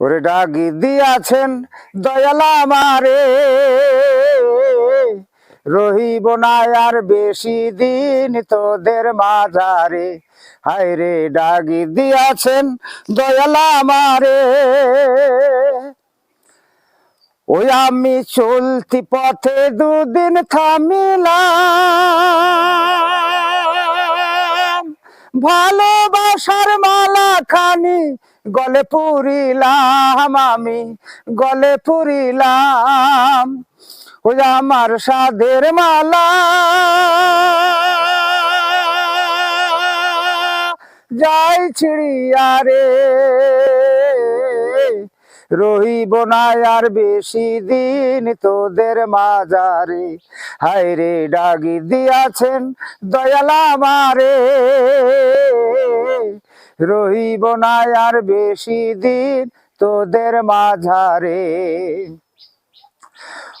ওরে ডাকি দিয়াছেন, দয়ালা মারে রহিব না আর বেশি দিন তোদের মাঝারে। হায় রে ডাকি দিয়াছেন, দয়ালা মারে ওই আমি চলতি পথে দুদিন থামিলাম। ভালোবাসার মালা খানি গলে পুরিলাম আমি, গলে পুরিলাম ওই আমার সাধের মালা। যাই ছিড়িয়া রে, রহিব না আর বেশি দিন তোদের মাজারে। হায় রে ডাগি দিয়াছেন দয়ালা মারে রহিব না আর বেশি দিন তোদের মাঝারে।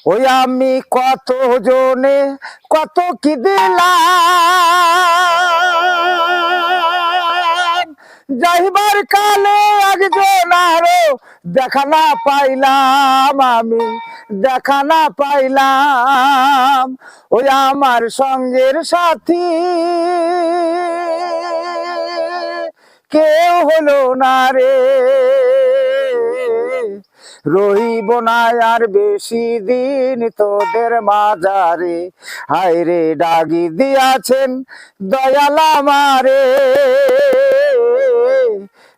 ওই আমি কত জনে কত কি দিলাম? যাইবার কালে একজন আরও দেখা না পাইলাম আমি, দেখা না পাইলাম। ওই আমার সঙ্গের সাথী কেউ হলো না রে। রহিব না আর বেশি দিন তোদের মাজারে হায় রে ডাগি দিয়াছেন দয়ালা মারে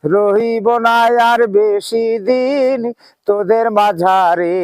রহিব না আর বেশি দিন তোদের মাঝারে।